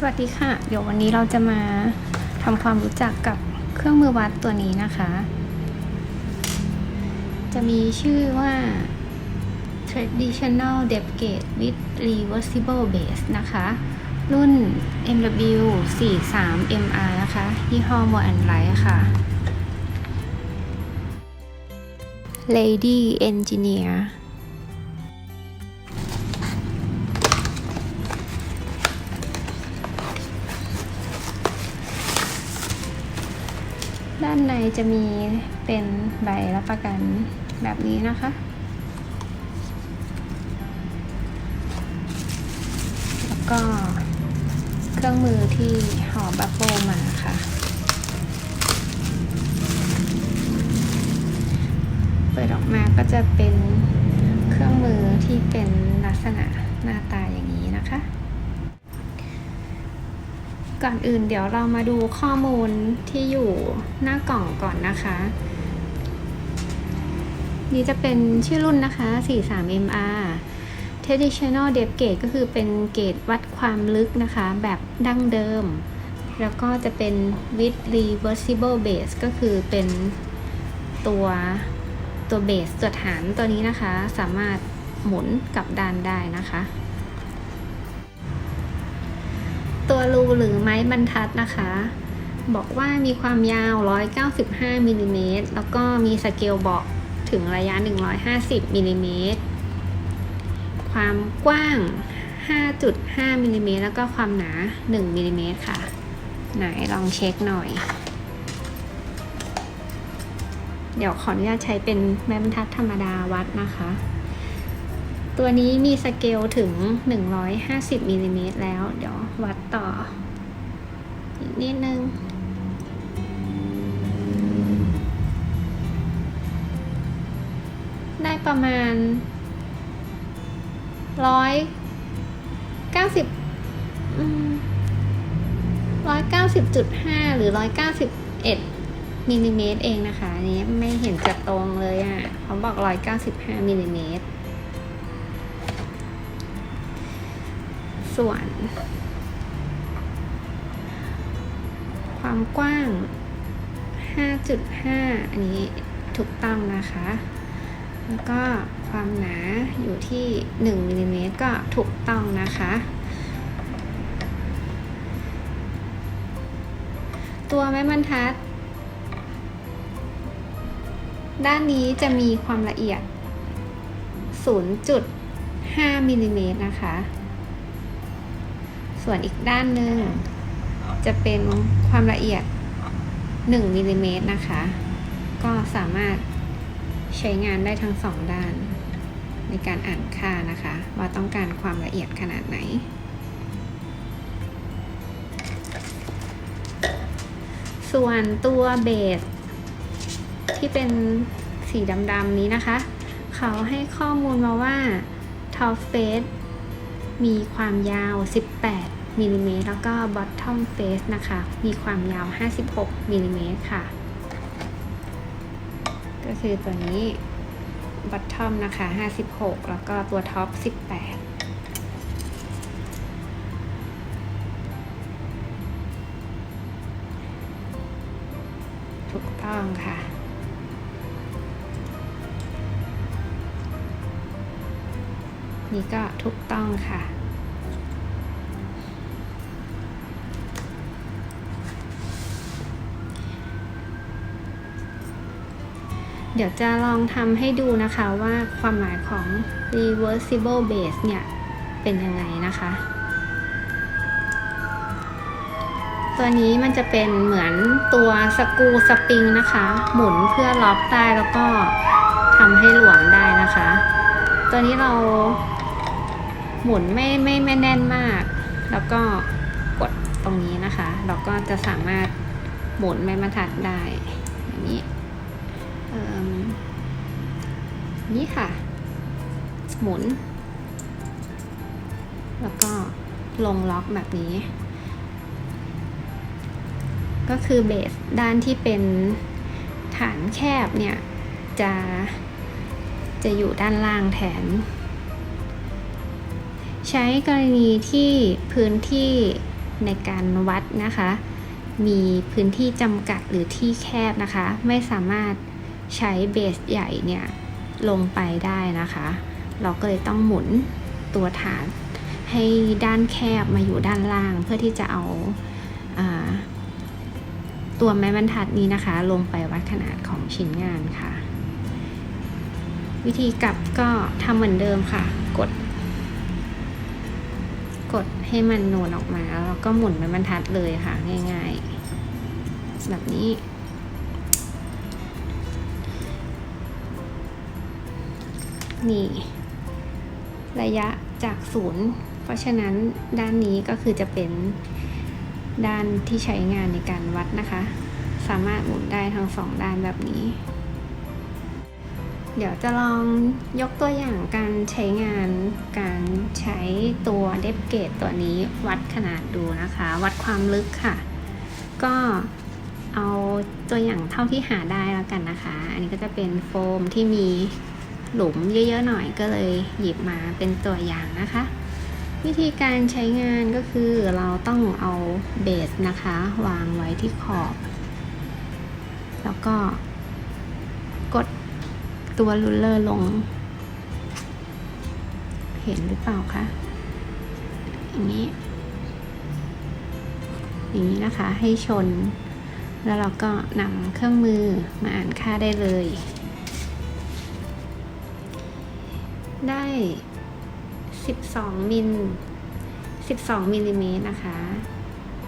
สวัสดีค่ะ เดี๋ยววันนี้เราจะมาทำความรู้จักกับเครื่องมือวัดตัวนี้นะคะ จะมีชื่อว่า traditional depth gauge with reversible base นะคะ รุ่น MW 43 MR นะคะยี่ห้อ m o and Light ค่ะ Lady Engineer จะมีเป็นใบรับประกันแบบนี้นะคะ แล้วก็เครื่องมือที่ห่อบัฟเฟิลมาค่ะ เปิดออกมาก็จะเป็นเครื่องมือที่เป็นลักษณะหน้าตาอย่างนี้นะคะ ก่อนอื่นเดี๋ยวเรามาดูข้อมูลที่อยู่หน้ากล่องก่อนนะคะ นี่จะเป็นชื่อรุ่นนะคะ 43MR Traditional Depth Gauge ก็คือเป็นเกจวัดความลึกนะคะ แบบดั้งเดิม แล้วก็จะเป็น with reversible base ก็คือเป็นตัวตัวเบสตัวฐานตัวนี้นะคะ สามารถหมุนกลับด้านได้นะคะ ตัวรูหรือไม้บรรทัดนะคะ บอกว่ามีความยาว 195มิลลิเมตรแล้วก็มีสเกลบอกถึงระยะ 150มิลลิเมตรความกว้าง 5.5มิลลิเมตรแล้วก็ความหนา 1มิลลิเมตรค่ะ ไหนลองเช็คหน่อย เดี๋ยวขออนุญาตใช้เป็นแม่บรรทัดธรรมดาวัดนะคะ ตัวนี้มีสเกลถึง 150มิลลิเมตรแล้ว เดี๋ยววัดต่อ อีกนิดนึงได้ประมาณร้อยเก้าสิบร้อยเก้าสิบจุดห้าหรือร้อยเก้าสิบเอ็ดมิลลิเมตรเองนะคะ อันนี้ไม่เห็นจะตรงเลยอะ่ะเขาบอกร้อยเก้าสิบห้ามิลลิเมตร ส่วน ความกว้าง 5.5 อันนี้ถูกต้องนะคะ แล้วก็ความหนาอยู่ที่ 1มิลลิเมตรก็ถูกต้องนะคะ ตัวไม้บรรทัด ด้านนี้จะมีความละเอียด 0.5มิลลิเมตรนะคะ ส่วนอีกด้านหนึ่งจะเป็นความละเอียด 1มิลลิเมตรนะคะ ก็สามารถใช้งานได้ทั้งสองด้าน ในการอ่านค่านะคะ ว่าต้องการความละเอียดขนาดไหน ส่วนตัวเบสที่เป็นสีดำๆนี้นะคะ เขาให้ข้อมูลมาว่า Top Face มีความยาว 18มิลลิเมตรแล้วก็ Bottom Face นะคะ มีความยาว 56มิลลิเมตรค่ะ ก็คือตัวนี้ Bottom นะคะ 56 แล้วก็ตัว Top 18ถูกต้องค่ะ นี่ก็ถูกต้องค่ะ เดี๋ยวจะลองทำให้ดูนะคะว่าความหมายของ reversible base เนี่ย เป็นยังไงนะคะ ตัวนี้มันจะเป็นเหมือนตัวสกูสปริงนะคะ หมุนเพื่อล็อกได้แล้วก็ทำให้หลวมได้นะคะ ตัวนี้เรา หมุนไม่ไม่ไม่แน่นมาก แล้วก็กดตรงนี้นะคะ เราก็จะสามารถหมุนไม้บรรทัดได้อย่างนี้เอิ่มนี่ค่ะ หมุน แล้วก็ลงล็อกแบบนี้ ก็คือเบสด้านที่เป็นฐานแคบเนี่ย จะจะอยู่ด้านล่างแทน ใช้กรณีที่พื้นที่ในการวัดนะคะ มีพื้นที่จำกัดหรือที่แคบนะคะ ไม่สามารถใช้เบสใหญ่เนี่ยลงไปได้นะคะ เราก็เลยต้องหมุนตัวฐานให้ด้านแคบมาอยู่ด้านล่าง เพื่อที่จะเอาอาตัวไม้บรรทัดนี้นะคะ ลงไปวัดขนาดของชิ้นงานค่ะ วิธีกลับก็ทำเหมือนเดิมค่ะ กดให้มันนูนออกมา แล้วก็หมุนไม้บรรทัดเลยค่ะ ง่ายๆ แบบนี้ นี่ ระยะจากศูนย์ เพราะฉะนั้นด้านนี้ก็คือจะเป็นด้านที่ใช้งานในการวัดนะคะ สามารถหมุนได้ทั้งสองด้านแบบนี้ เดี๋ยวจะลองยกตัวอย่างการใช้งานการใช้ตัวเดฟเกตตัวนี้วัดขนาดดูนะคะ วัดความลึกค่ะ ก็เอาตัวอย่างเท่าที่หาได้แล้วกันนะคะ อันนี้ก็จะเป็นโฟมที่มีหลุมเยอะๆหน่อยก็เลยหยิบมาเป็นตัวอย่างนะคะ วิธีการใช้งานก็คือเราต้องเอาเบสนะคะ วางไว้ที่ขอบ แล้วก็ ตัวรูลเลอร์ลง เห็นหรือเปล่าคะอย่างนี้ อย่างนี้นะคะให้ชน แล้วเราก็นำเครื่องมือมาอ่านค่าได้เลย ได้ 12 มิล 12 มิลลิเมตรนะคะ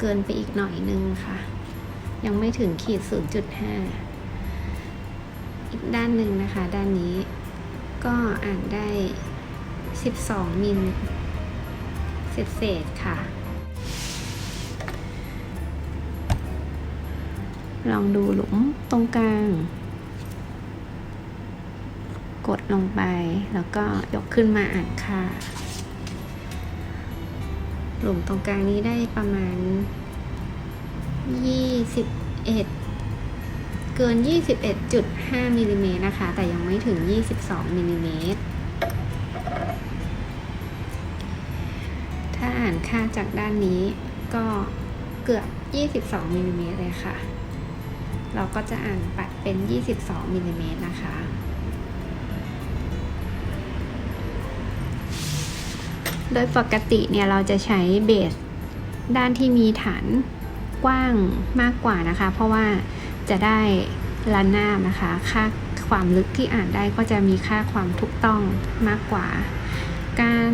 เกินไปอีกหน่อยนึงค่ะ ยังไม่ถึงขีด 0.5 อีกด้านหนึ่งนะคะ ด้านนี้ก็อ่านได้ 12 มิลเศษๆค่ะ ลองดูหลุมตรงกลาง กดลงไปแล้วก็ยกขึ้นมาอ่านค่าหลุมตรงกลางนี้ได้ประมาณ 21 เกิน 21.5มิลลิเมตรนะคะ แต่ยังไม่ถึง 22มิลลิเมตรถ้าอ่านค่าจากด้านนี้ก็เกือบ 22มิลลิเมตรเลยค่ะ เราก็จะอ่านปัดเป็น 22มิลลิเมตรนะคะโดยปกติเนี่ยเราจะใช้เบสด้านที่มีฐานกว้างมากกว่านะคะ เพราะว่า จะได้ระนาบนะคะ ค่าความลึกที่อ่านได้ก็จะมีค่าความถูกต้องมากกว่า การ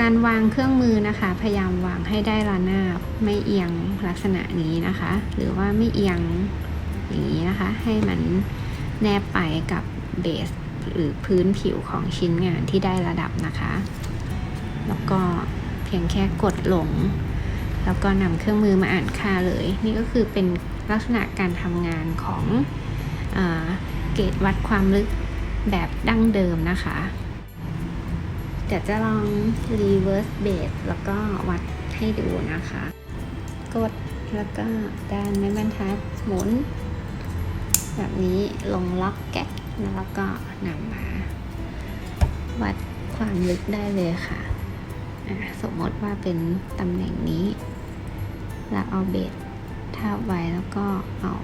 การวางเครื่องมือนะคะ พยายามวางให้ได้ระนาบไม่เอียงลักษณะนี้นะคะ หรือว่าไม่เอียงอย่างนี้นะคะ ให้มันแนบไปกับเบสหรือพื้นผิวของชิ้นงานที่ได้ระดับนะคะ แล้วก็เพียงแค่กดลง แล้วก็นำเครื่องมือมาอ่านค่าเลย นี่ก็คือเป็น ลักษณะการทำงานของอเกจวัดความลึกแบบดั้งเดิมนะคะ เดี๋ยวจะลอง reverse base แล้วก็วัดให้ดูนะคะ กดแล้วก็ด้านไม้บรรทัดหมุน แบบนี้ลงล็อกแก๊กแล้วก็นำมา วัดความลึกได้เลยค่ะสมมติว่าเป็นตำแหน่งนี้ แล้วเอาเบส ทาบไว้แล้วก็เอา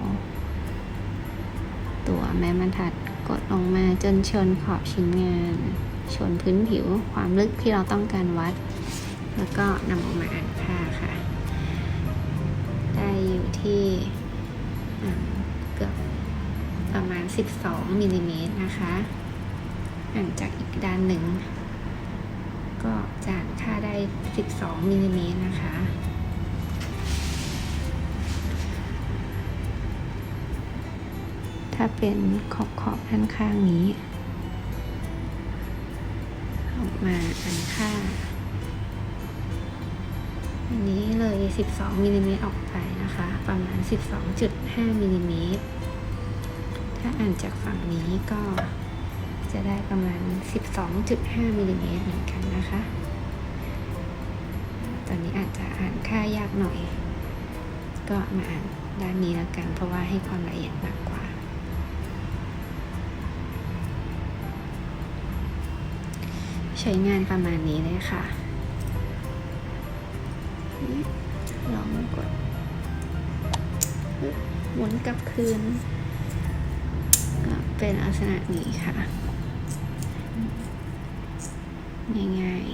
ตัวแม่บรรทัดกดลงมาจนชนขอบชิ้นงาน ชนพื้นผิวความลึกที่เราต้องการวัด แล้วก็นำออกมาอ่านค่าค่ะ ได้อยู่ที่เกือบประมาณ 12มิลลิเมตรนะคะอ่านจากอีกด้านหนึ่ง ก็จะอ่านค่าได้ 12มิลลิเมตรนะคะ เป็นขอบขอบด้านข้างนี้ ออกมาอันค่าอันนี้เลย 12มิลลิเมตรออกไปนะคะ ประมาณ 12.5มิลลิเมตรถ้าอ่านจากฝั่งนี้ก็จะได้ประมาณ 12.5มิลลิเมตรเหมือนกันนะคะ ตอนนี้อาจจะอ่านค่ายากหน่อย ก็มาอ่านด้านนี้แล้วกัน เพราะว่าให้ความละเอียดมากกว่า ใช้งานประมาณนี้เลยค่ะ ลองกดหมุนกลับคืน ก็เป็นลักษณะนี้ค่ะ ง่าย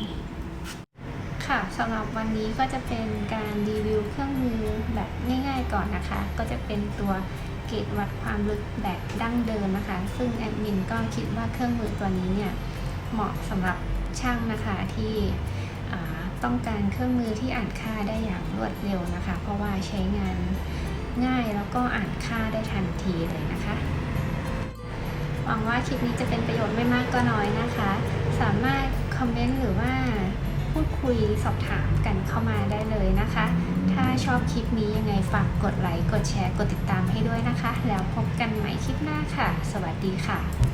ๆ ค่ะสำหรับวันนี้ก็จะเป็นการรีวิวเครื่องมือแบบง่ายๆก่อนนะคะ ก็จะเป็นตัวเกจวัดความลึกแบบดั้งเดิมนะคะ ซึ่งแอดมินก็คิดว่าเครื่องมือตัวนี้เนี่ยเหมาะสำหรับ ช่างนะคะที่ต้องการเครื่องมือที่อ่านค่าได้อย่างรวดเร็วนะคะ เพราะว่าใช้งานง่ายแล้วก็อ่านค่าได้ทันทีเลยนะคะ หวังว่าคลิปนี้จะเป็นประโยชน์ไม่มากก็น้อยนะคะ สามารถคอมเมนต์หรือว่าพูดคุยสอบถามกันเข้ามาได้เลยนะคะ ถ้าชอบคลิปนี้ยังไงฝากกดไลค์ กดแชร์ กดติดตามให้ด้วยนะคะ แล้วพบกันใหม่คลิปหน้าค่ะ สวัสดีค่ะ